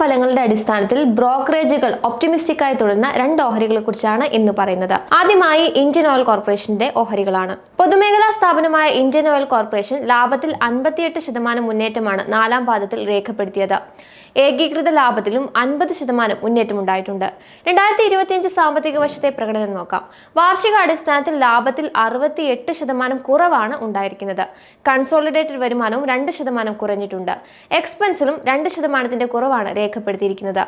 ഫലങ്ങളുടെ അടിസ്ഥാനത്തിൽ ബ്രോക്കറേജുകൾ ഒപ്റ്റിമിസ്റ്റിക്കായി തുടരുന്ന രണ്ട് ഓഹരികളെ കുറിച്ചാണ് ഇന്ന് പറയുന്നത്. ആദ്യമായി ഇന്ത്യൻ ഓയിൽ കോർപ്പറേഷന്റെ ഓഹരികളാണ്. പൊതുമേഖലാ സ്ഥാപനമായ ഇന്ത്യൻ ഓയിൽ കോർപ്പറേഷൻ ലാഭത്തിൽ അൻപത്തിയെട്ട് ശതമാനം മുന്നേറ്റമാണ് നാലാം പാദത്തിൽ രേഖപ്പെടുത്തിയത്. ഏകീകൃത ലാഭത്തിലും അൻപത് ശതമാനം മുന്നേറ്റമുണ്ടായിട്ടുണ്ട് രണ്ടായിരത്തി ഇരുപത്തിയഞ്ച് സാമ്പത്തിക വർഷത്തെ പ്രകടനം നോക്കാം. വാർഷിക അടിസ്ഥാനത്തിൽ ലാഭത്തിൽ അറുപത്തി എട്ട് ശതമാനം കുറവാണ് ഉണ്ടായിരിക്കുന്നത്. കൺസോളിഡേറ്റഡ് വരുമാനവും രണ്ട് ശതമാനം കുറഞ്ഞിട്ടുണ്ട്. എക്സ്പെൻസിലും രണ്ട് ശതമാനത്തിന്റെ കുറവാണ് രേഖപ്പെടുത്തിയിരിക്കുന്നത്.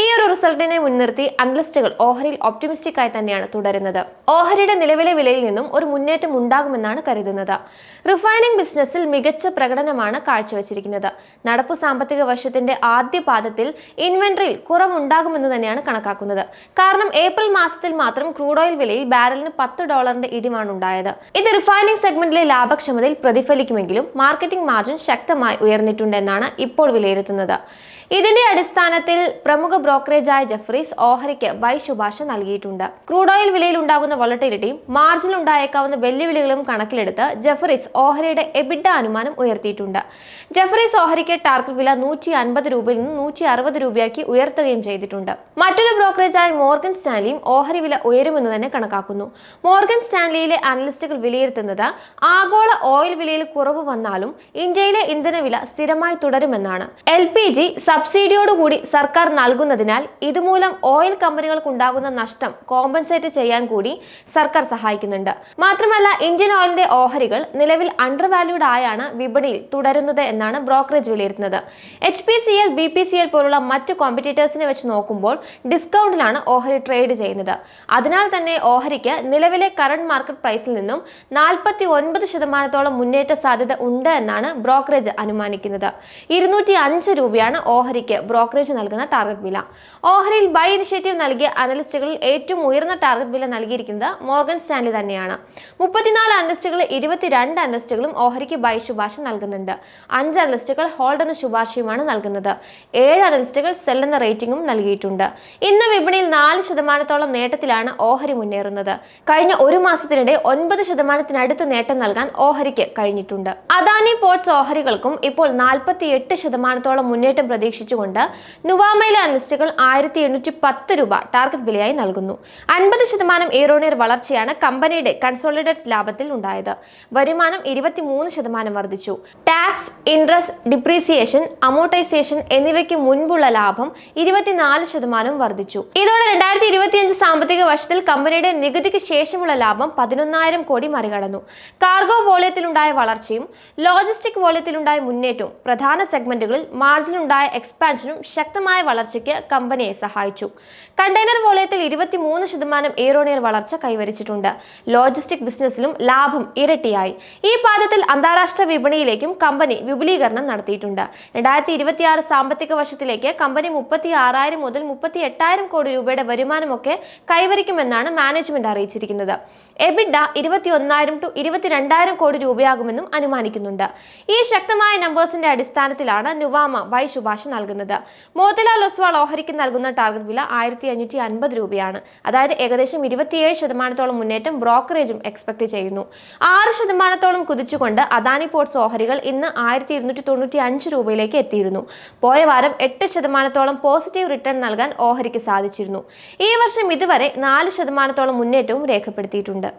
ഈ ഒരു റിസൾട്ടിനെ മുൻനിർത്തി അനലിസ്റ്റുകൾ ഓഹരിയിൽ ഒപ്റ്റിമിസ്റ്റിക് ആയി തന്നെയാണ് തുടരുന്നത്. ഓഹരിയുടെ നിലവിലെ വിലയിൽ നിന്നും ഒരു മുന്നേറ്റം ഉണ്ടാകുമെന്നാണ് കരുതുന്നത്. റിഫൈനിംഗ് ബിസിനസ്സിൽ മികച്ച പ്രകടനമാണ് കാഴ്ചവെച്ചിരിക്കുന്നത്. നടപ്പു സാമ്പത്തിക വർഷത്തിന്റെ ആദ്യ പാദത്തിൽ ഇൻവെന്ററിയിൽ കുറവുണ്ടാകുമെന്ന് തന്നെയാണ് കണക്കാക്കുന്നത്. കാരണം ഏപ്രിൽ മാസത്തിൽ മാത്രം ക്രൂഡ് ഓയിൽ വിലയിൽ ബാരലിന് പത്ത് ഡോളറിന്റെ ഇടിവാണ് ഉണ്ടായത്. ഇത് റിഫൈനിംഗ് സെഗ്മെന്റിലെ ലാഭക്ഷമതയിൽ പ്രതിഫലിക്കുമെങ്കിലും മാർക്കറ്റിംഗ് മാർജിൻ ശക്തമായി ഉയർന്നിട്ടുണ്ടെന്നാണ് ഇപ്പോൾ വിലയിരുത്തുന്നത്. ഇതിന്റെ അടിസ്ഥാനത്തിൽ പ്രമുഖ ബ്രോക്കറേജായ ജഫ്രീസ് ഓഹരിക്ക് വൈ ശുപാർശ നൽകിയിട്ടുണ്ട്. ക്രൂഡ് ഓയിൽ വിലയിൽ ഉണ്ടാകുന്ന വളട്ടിലിറ്റിയും മാർജിനിൽ ഉണ്ടായേക്കാവുന്ന വെല്ലുവിളികളും കണക്കിലെടുത്ത് ജഫ്രീസ് ഓഹരിയുടെ എബിഡ അനുമാനം ഉയർത്തിയിട്ടുണ്ട്. ജഫ്രീസ് ഓഹരിക്ക് ടാർഗറ്റ് വില നൂറ്റി അൻപത് രൂപയിൽ നിന്ന് നൂറ്റി അറുപത് രൂപയാക്കി ഉയർത്തുകയും ചെയ്തിട്ടുണ്ട്. മറ്റൊരു ബ്രോക്കറേജായ മോർഗൻ സ്റ്റാൻലിയും ഓഹരി വില ഉയരുമെന്ന് തന്നെ കണക്കാക്കുന്നു. മോർഗൻ സ്റ്റാൻലിയിലെ അനലിസ്റ്റുകൾ വിലയിരുത്തുന്നത് ആഗോള ഓയിൽ വിലയിൽ കുറവ് വന്നാലും ഇന്ത്യയിലെ ഇന്ധനവില സ്ഥിരമായി തുടരുമെന്നാണ്. എൽ പി ജി സബ്സിഡിയോടുകൂടി സർക്കാർ നൽകുന്നതിനാൽ ഇതുമൂലം ഓയിൽ കമ്പനികൾക്കുണ്ടാകുന്ന നഷ്ടം കോമ്പൻസേറ്റ് ചെയ്യാൻ കൂടി സർക്കാർ സഹായിക്കുന്നുണ്ട്. മാത്രമല്ല ഇന്ത്യൻ ഓയിലിന്റെ ഓഹരികൾ നിലവിൽ അണ്ടർ വാല്യൂഡ് ആയാണ് വിപണിയിൽ തുടരുന്നത് എന്നാണ് ബ്രോക്കറേജ് വിലയിരുത്തുന്നത്. H P C L B P C L പോലുള്ള മറ്റ് കോമ്പറ്റീറ്റേഴ്സിനെ വെച്ച് നോക്കുമ്പോൾ ഡിസ്കൗണ്ടിലാണ് ഓഹരി ട്രേഡ് ചെയ്യുന്നത്. അതിനാൽ തന്നെ ഓഹരിക്ക് നിലവിലെ കറണ്ട് മാർക്കറ്റ് പ്രൈസിൽ നിന്നും നാൽപ്പത്തി ഒൻപത് ശതമാനത്തോളം മുന്നേറ്റ സാധ്യത ഉണ്ട് എന്നാണ് ബ്രോക്കറേജ് അനുമാനിക്കുന്നത്. ഇരുന്നൂറ്റി അഞ്ച് രൂപയാണ് ഓഹരിക്ക് ബ്രോക്കറേജ് നൽകുന്ന ടാർഗറ്റ് വില. ഓഹരിയിൽ ബൈ ഇനിഷ്യേറ്റീവ് നൽകിയ അനലിസ്റ്റുകളിൽ ഏറ്റവും ഉയർന്ന ടാർഗറ്റ് വില നൽകിയിരിക്കുന്നത് മോർഗൻ സ്റ്റാൻലി തന്നെയാണ്. മുപ്പത്തിനാല് അനലിസ്റ്റുകളിൽ ഇരുപത്തിരണ്ട് അനലിസ്റ്റുകളും ഓഹരിക്ക് ബൈ ശുപാർശ നൽകുന്നുണ്ട്. അഞ്ച് അനലിസ്റ്റുകൾ ഹോൾഡ് എന്ന ശുപാർശയുമാണ് നൽകുന്നത്. ഏഴ് അനലിസ്റ്റുകൾ സെൽ എന്ന റേറ്റിംഗും നൽകിയിട്ടുണ്ട്. ഇന്ന് വിപണിയിൽ നാല് ശതമാനത്തോളം നേട്ടത്തിലാണ് ഓഹരി മുന്നേറുന്നത്. കഴിഞ്ഞ ഒരു മാസത്തിനിടെ ഒൻപത് ശതമാനത്തിനടുത്ത് നേട്ടം നൽകാൻ ഓഹരിക്ക് കഴിഞ്ഞിട്ടുണ്ട്. അദാനി പോർട്സ് ഓഹരികൾക്കും ഇപ്പോൾ നാൽപ്പത്തി എട്ട് ശതമാനത്തോളം മുന്നേറ്റം പ്രതീക്ഷിച്ചുകൊണ്ട് നുവാമയിലെ അനലിസ്റ്റുകൾ ആയിരത്തി എണ്ണൂറ്റി പത്ത് രൂപ ടാർഗറ്റ് വിലയായി നൽകുന്നു. അൻപത് ശതമാനം ഏറോണിയർ വളർച്ചയാണ് കമ്പനിയുടെ കൺസോളിഡേറ്റ് ലാഭത്തിൽ ഉണ്ടായത്. വരുമാനം ഇരുപത്തിമൂന്ന് ശതമാനം വർദ്ധിച്ചു. ടാക്സ് ഇൻട്രസ്റ്റ് ഡിപ്രീസിയേഷൻ അമോർട്ടൈസേഷൻ എന്നിവയ്ക്ക് മുൻപുള്ള ലാഭം ഇരുപത്തിനാല് ശതമാനം വർദ്ധിച്ചു. ഇതോടെ രണ്ടായിരത്തി ഇരുപത്തിയഞ്ച് സാമ്പത്തിക വർഷത്തിൽ കമ്പനിയുടെ നികുതിക്ക് ശേഷമുള്ള ലാഭം പതിനൊന്നായിരം കോടി മറികടന്നു. കാർഗോ വോളിയത്തിലുണ്ടായ വളർച്ചയും ലോജിസ്റ്റിക് വോളിയത്തിലുണ്ടായ മുന്നേറ്റവും പ്രധാന സെഗ്മെന്റുകളിൽ മാർജിനുണ്ടായ എക്സ്പാൻഷനും ശക്തമായ വളർച്ചയ്ക്ക് കമ്പനിയെ സഹായിച്ചു. കണ്ടെയ്നർ വോളയത്തിൽ ഇരുപത്തിമൂന്ന് ശതമാനം ഏറോണിയർ വളർച്ച കൈവരിച്ചിട്ടുണ്ട്. ലോജിസ്റ്റിക് ബിസിനസ്സിലും ലാഭം ഇരട്ടിയായി. ഈ പാദത്തിൽ അന്താരാഷ്ട്ര വിപണിയിലേക്കും കമ്പനി വിപുലീകരണം നടത്തിയിട്ടുണ്ട്. രണ്ടായിരത്തി ഇരുപത്തിയാറ് സാമ്പത്തിക വർഷത്തിലേക്ക് കമ്പനി മുപ്പത്തി ആറായിരം മുതൽ മുപ്പത്തി എട്ടായിരം കോടി രൂപയുടെ വരുമാനമൊക്കെ കൈവരിക്കുമെന്നാണ് മാനേജ്മെന്റ് അറിയിച്ചിരിക്കുന്നത്. എബിഡ ഇരുപത്തിയൊന്നായിരം ടു ഇരുപത്തിരണ്ടായിരം കോടി രൂപയാകുമെന്നും അനുമാനിക്കുന്നുണ്ട്. ഈ ശക്തമായ നമ്പേഴ്സിന്റെ അടിസ്ഥാനത്തിലാണ് നുവാമ വൈ ശുപാർശ നൽകുന്നത്. മോത്തിലാൽ ഒസ്വാൾ ഓഹരിക്ക് നൽകുന്ന ടാർഗറ്റ് വില ആയിരത്തി അഞ്ഞൂറ്റി അൻപത് രൂപയാണ്. അതായത് ഏകദേശം ഇരുപത്തിയേഴ് ശതമാനത്തോളം മുന്നേറ്റം ബ്രോക്കറേജും എക്സ്പെക്ട് ചെയ്യുന്നു. ആറ് ശതമാനത്തോളം കുതിച്ചുകൊണ്ട് അദാനി പോർട്സ് ഓഹരികൾ ഇന്ന് ആയിരത്തി ഇരുന്നൂറ്റി തൊണ്ണൂറ്റി അഞ്ച് രൂപയിലേക്ക് എത്തിയിരുന്നു. പോയ വാരം എട്ട് ശതമാനത്തോളം പോസിറ്റീവ് റിട്ടേൺ നൽകാൻ ഓഹരിക്ക് സാധിച്ചിരുന്നു. ഈ വർഷം ഇതുവരെ നാല് ശതമാനത്തോളം മുന്നേറ്റവും രേഖപ്പെടുത്തിയിട്ടുണ്ട്.